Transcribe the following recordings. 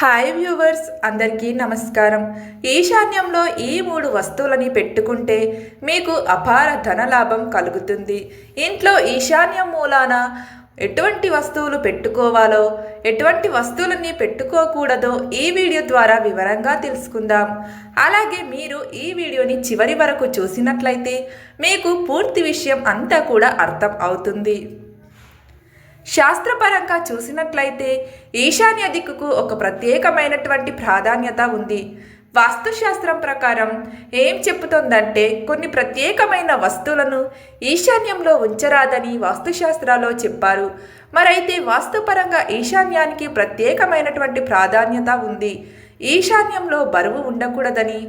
Hi viewers అందరికీ నమస్కారం. ఈశాన్యంలో ఈ మూడు వస్తువులని పెట్టుకుంటే మీకు అపార ధనలాభం కలుగుతుంది. ఇంట్లో ఈశాన్యం మూలాన ఎటువంటి వస్తువులు పెట్టుకోవాలో ఎటువంటి వస్తువులని పెట్టుకోకూడదో ఈ వీడియో ద్వారా వివరంగా తెలుసుకుందాం. అలాగే మీరు ఈ వీడియోని చివరి వరకు చూసినట్లయితే మీకు పూర్తి విషయం అంతా కూడా అర్థం అవుతుంది. శాస్త్రపరంగా చూసినట్లయితే ఈశాన్య దిక్కుకు ఒక ప్రత్యేకమైనటువంటి ప్రాధాన్యత ఉంది. వాస్తుశాస్త్రం ప్రకారం ఏం చెప్పుతోందంటే కొన్ని ప్రత్యేకమైన వస్తువులను ఈశాన్యంలో ఉంచరాదని వాస్తుశాస్త్రాల్లో చెప్పారు. మరైతే వాస్తుపరంగా ఈశాన్యానికి ప్రత్యేకమైనటువంటి ప్రాధాన్యత ఉంది. ఈశాన్యంలో బరువు ఉండకూడదని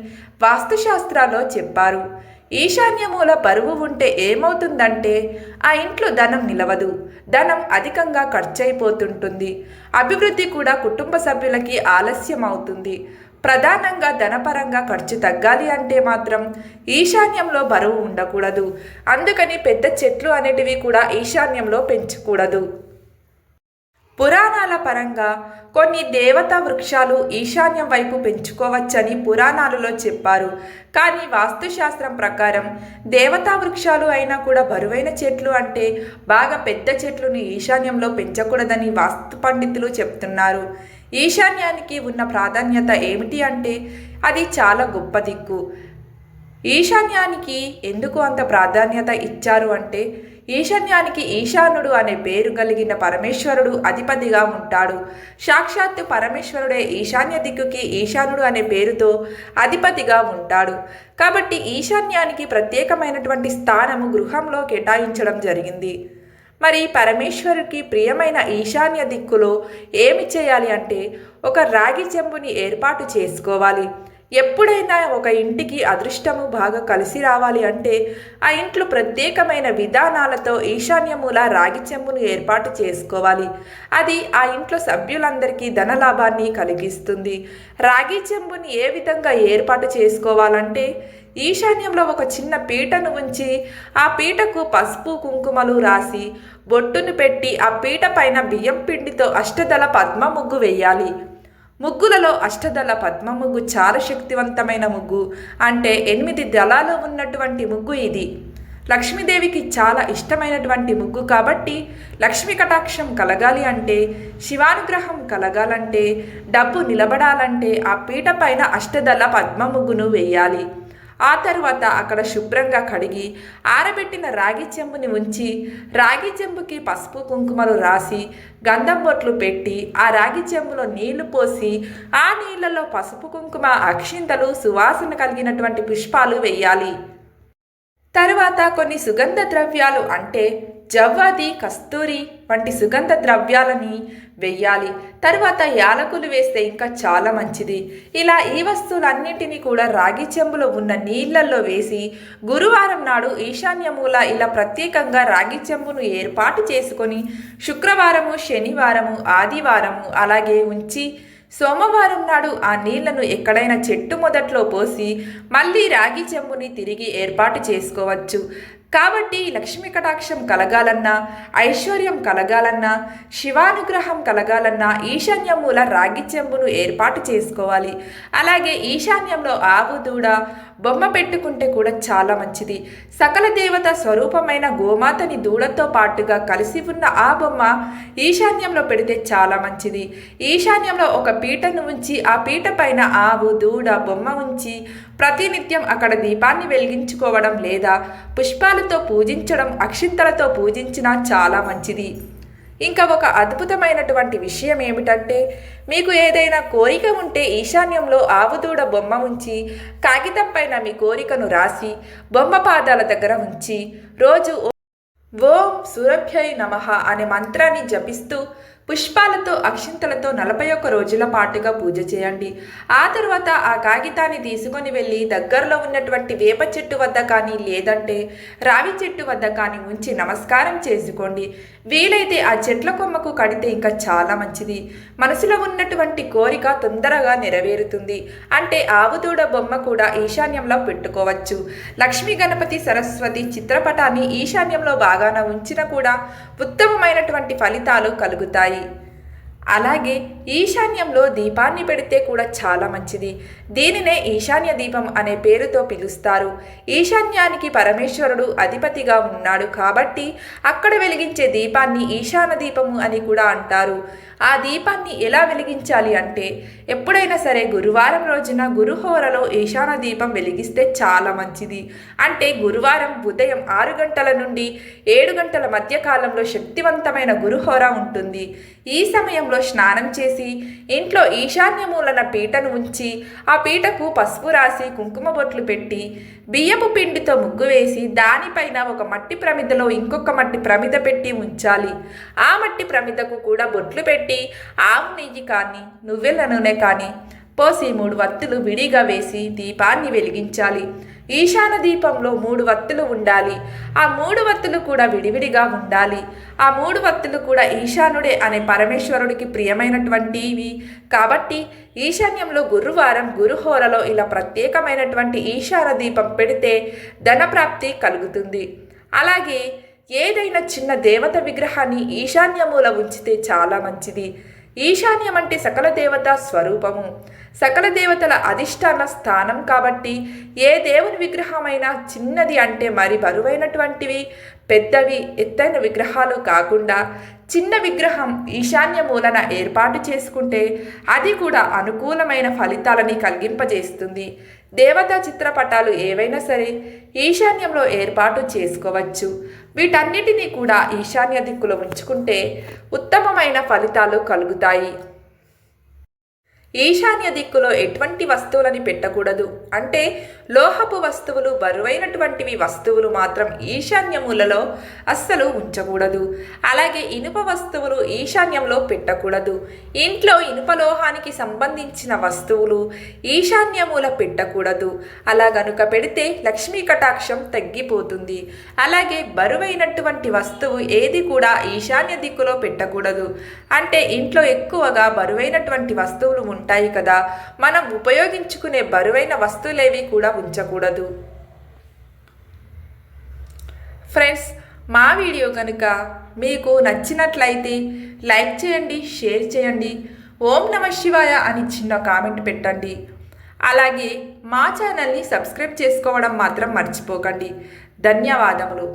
వాస్తుశాస్త్రాల్లో చెప్పారు. ఈశాన్యమూల బరువు ఉంటే ఏమవుతుందంటే ఆ ఇంట్లో ధనం నిలవదు. ధనం అధికంగా ఖర్చయిపోతుంటుంది అభివృద్ధి కూడా కుటుంబ సభ్యులకి ఆలస్యం అవుతుంది ప్రధానంగా ధనపరంగా ఖర్చు తగ్గాలి అంటే మాత్రం ఈశాన్యంలో బరువు ఉండకూడదు. అందుకని పెద్ద చెట్లు అనేటివి కూడా ఈశాన్యంలో పెంచకూడదు. పురాణాల పరంగా కొన్ని దేవతా వృక్షాలు ఈశాన్యం వైపు పెంచుకోవచ్చని పురాణాలలో చెప్పారు. కానీ వాస్తుశాస్త్రం ప్రకారం దేవతా వృక్షాలు అయినా కూడా బరువైన చెట్లు అంటే బాగా పెద్ద చెట్లను ఈశాన్యంలో పెంచకూడదని వాస్తు పండితులు చెప్తున్నారు. ఈశాన్యానికి ఉన్న ప్రాధాన్యత ఏమిటి అంటే అది చాలా గొప్ప దిక్కు. ఈశాన్యానికి ఎందుకు అంత ప్రాధాన్యత ఇచ్చారు అంటే ఈశాన్యానికి ఈశానుడు అనే పేరు కలిగిన పరమేశ్వరుడు అధిపతిగా ఉంటాడు. సాక్షాత్తు పరమేశ్వరుడే ఈశాన్య దిక్కుకి ఈశానుడు అనే పేరుతో అధిపతిగా ఉంటాడు. కాబట్టి ఈశాన్యానికి ప్రత్యేకమైనటువంటి స్థానము గృహంలో కేటాయించడం జరిగింది. మరి పరమేశ్వరుడికి ప్రియమైన ఈశాన్య దిక్కులో ఏమి చేయాలి అంటే ఒక రాగి చెంబుని ఏర్పాటు చేసుకోవాలి. ఎప్పుడైనా ఒక ఇంటికి అదృష్టము బాగా కలిసి రావాలి అంటే ఆ ఇంట్లో ప్రత్యేకమైన విధానాలతో ఈశాన్యమూల రాగి చెంబును ఏర్పాటు చేసుకోవాలి. అది ఆ ఇంట్లో సభ్యులందరికీ ధనలాభాన్ని కలిగిస్తుంది. రాగి చెంబుని ఏ విధంగా ఏర్పాటు చేసుకోవాలంటే ఈశాన్యంలో ఒక చిన్న పీటను ఉంచి ఆ పీటకు పసుపు కుంకుమలు రాసి బొట్టును పెట్టి ఆ పీట పైన బియ్యం పిండితో అష్టదళ పద్మ ముగ్గు వేయాలి. ముగ్గులలో అష్టదళ పద్మ ముగ్గు చాలా శక్తివంతమైన ముగ్గు అంటే ఎనిమిది దళాలు ఉన్నటువంటి ముగ్గు ఇది. లక్ష్మీదేవికి చాలా ఇష్టమైనటువంటి ముగ్గు కాబట్టి లక్ష్మీ కటాక్షం కలగాలి అంటే శివానుగ్రహం కలగాలంటే డబ్బు నిలబడాలంటే ఆ పీట పైన అష్టదళ పద్మ ముగ్గును వేయాలి. ఆ తర్వాత అక్కడ శుభ్రంగా కడిగి ఆరబెట్టిన రాగి చెంబుని ఉంచి రాగి చెంబుకి పసుపు కుంకుమలు రాసి గంధం బొట్లు పెట్టి ఆ రాగి చెంబులో నీళ్ళు పోసి ఆ నీళ్ళలో పసుపు కుంకుమ అక్షింతలు సువాసన కలిగినటువంటి పుష్పాలు వేయాలి. తరువాత కొన్ని సుగంధ ద్రవ్యాలు అంటే జవ్వాది కస్తూరి వంటి సుగంధ ద్రవ్యాలని వెయ్యాలి. తర్వాత యాలకులు వేస్తే ఇంకా చాలా మంచిది. ఇలా ఈ వస్తువులన్నింటినీ కూడా రాగి చెంబులో ఉన్న నీళ్ళలో వేసి గురువారం నాడు ఈశాన్యమూల ఇలా ప్రత్యేకంగా రాగి చెంబును ఏర్పాటు చేసుకొని శుక్రవారము శనివారము ఆదివారము అలాగే ఉంచి సోమవారం నాడు ఆ నీళ్ళను ఎక్కడైనా చెట్టు మొదట్లో పోసి మళ్ళీ రాగి చెంబుని తిరిగి ఏర్పాటు చేసుకోవచ్చు. కాబట్టి లక్ష్మీ కటాక్షం కలగాలన్నా ఐశ్వర్యం కలగాలన్నా శివానుగ్రహం కలగాలన్నా ఈశాన్యమూల రాగి చెంబును ఏర్పాటు చేసుకోవాలి. అలాగే ఈశాన్యంలో ఆవు దూడ బొమ్మ పెట్టుకుంటే కూడా చాలా మంచిది. సకల దేవత స్వరూపమైన గోమాతని దూడతో పాటుగా కలిసి ఉన్న ఆ బొమ్మ ఈశాన్యంలో పెడితే చాలా మంచిది. ఈశాన్యంలో ఒక పీటను ఉంచి ఆ పీట పైన ఆవు దూడ బొమ్మ ఉంచి ప్రతినిత్యం అక్కడ దీపాన్ని వెలిగించుకోవడం లేదా పుష్పాలతో పూజించడం అక్షింతలతో పూజించినా చాలా మంచిది. ఇంకా ఒక అద్భుతమైనటువంటి విషయం ఏమిటంటే మీకు ఏదైనా కోరిక ఉంటే ఈశాన్యంలో ఆవుదూడ బొమ్మ ఉంచి కాగితం పైన మీ కోరికను రాసి బొమ్మ పాదాల దగ్గర ఉంచి రోజు ఓం సురభ్యై నమః అనే మంత్రాన్ని జపిస్తూ పుష్పాలతో అక్షింతలతో నలభై ఒక్క రోజుల పాటుగా పూజ చేయండి. ఆ తర్వాత ఆ కాగితాన్ని తీసుకొని వెళ్ళి దగ్గరలో ఉన్నటువంటి వేప చెట్టు వద్ద కానీ లేదంటే రావి చెట్టు వద్ద కానీ ఉంచి నమస్కారం చేసుకోండి. వీలైతే ఆ చెట్ల కొమ్మకు కడితే ఇంకా చాలా మంచిది. మనసులో ఉన్నటువంటి కోరిక తొందరగా నెరవేరుతుంది. అంటే ఆవుదూడ బొమ్మ కూడా ఈశాన్యంలో పెట్టుకోవచ్చు. లక్ష్మీ గణపతి సరస్వతి చిత్రపటాన్ని ఈశాన్యంలో బాగాన ఉంచిన కూడా ఉత్తమమైనటువంటి ఫలితాలు కలుగుతాయి. అలాగే ఈశాన్యంలో దీపాన్ని పెడితే కూడా చాలా మంచిది. దీనినే ఈశాన్య దీపం అనే పేరుతో పిలుస్తారు. ఈశాన్యానికి పరమేశ్వరుడు అధిపతిగా ఉన్నాడు కాబట్టి అక్కడ వెలిగించే దీపాన్ని ఈశాన దీపము అని కూడా అంటారు. ఆ దీపాన్ని ఎలా వెలిగించాలి అంటే ఎప్పుడైనా సరే గురువారం రోజున గురుహోరలో ఈశాన దీపం వెలిగిస్తే చాలా మంచిది. అంటే గురువారం ఉదయం ఆరు గంటల నుండి ఏడు గంటల మధ్య కాలంలో శక్తివంతమైన గురుహోర ఉంటుంది. ఈ సమయంలో స్నానం చేసి ఇంట్లో ఈశాన్య మూలన పీటను ఉంచి ఆ పీటకు పసుపు రాసి కుంకుమ బొట్లు పెట్టి బియ్యపు పిండితో ముగ్గు వేసి దానిపైన ఒక మట్టి ప్రమిదలో ఇంకొక మట్టి ప్రమిద పెట్టి ఉంచాలి. ఆ మట్టి ప్రమిదకు కూడా బొట్లు పెట్టి ఆవు నెయ్యి కానీ నువ్వెల నూనె కానీ పోసి మూడు వత్తులు విడిగా వేసి దీపాన్ని వెలిగించాలి. ఈశాన దీపంలో మూడు వత్తులు ఉండాలి. ఆ మూడు వత్తులు కూడా విడివిడిగా ఉండాలి. ఆ మూడు వత్తులు కూడా ఈశానుడే అనే పరమేశ్వరుడికి ప్రియమైనటువంటివి. కాబట్టి ఈశాన్యంలో గురువారం గురుహోరలో ఇలా ప్రత్యేకమైనటువంటి ఈశాన దీపం పెడితే ధనప్రాప్తి కలుగుతుంది. అలాగే ఏదైనా చిన్న దేవత విగ్రహాన్ని ఈశాన్యమూల ఉంచితే చాలా మంచిది. ఈశాన్యం అంటే సకల దేవత స్వరూపము. సకల దేవతల అధిష్టాన స్థానం కాబట్టి ఏ దేవుని విగ్రహమైనా చిన్నది అంటే మరి బరువైనటువంటివి పెద్దవి ఎత్తైన విగ్రహాలు కాకుండా చిన్న విగ్రహం ఈశాన్య మూలన ఏర్పాటు చేసుకుంటే అది కూడా అనుకూలమైన ఫలితాలని కలిగింపజేస్తుంది. దేవతా చిత్రపటాలు ఏవైనా సరే ఈశాన్యంలో ఏర్పాటు చేసుకోవచ్చు. వీటన్నిటినీ కూడా ఈశాన్య దిక్కులో ఉంచుకుంటే ఉత్తమమైన ఫలితాలు కలుగుతాయి. ఈశాన్య దిక్కులో ఎటువంటి వస్తువులని పెట్టకూడదు. అంటే లోహపు వస్తువులు బరువైనటువంటివి వస్తువులు మాత్రం ఈశాన్యములలో అస్సలు ఉంచకూడదు. అలాగే ఇనుప వస్తువులు ఈశాన్యంలో పెట్టకూడదు. ఇంట్లో ఇనుప లోహానికి సంబంధించిన వస్తువులు ఈశాన్యమూల పెట్టకూడదు. అలా గనుక పెడితే లక్ష్మీ కటాక్షం తగ్గిపోతుంది. అలాగే బరువైనటువంటి వస్తువు ఏది కూడా ఈశాన్య దిక్కులో పెట్టకూడదు. అంటే ఇంట్లో ఎక్కువగా బరువైనటువంటి వస్తువులు ఉంటాయి కదా. మనం ఉపయోగించుకునే బరువైన వస్తువులేవి కూడా ఉంచకూడదు. ఫ్రెండ్స్ మా వీడియో కనుక మీకు నచ్చినట్లయితే లైక్ చేయండి షేర్ చేయండి. ఓం నమ శివాయ అని చిన్న కామెంట్ పెట్టండి. అలాగే మా ఛానల్ని సబ్స్క్రైబ్ చేసుకోవడం మాత్రం మర్చిపోకండి. ధన్యవాదములు.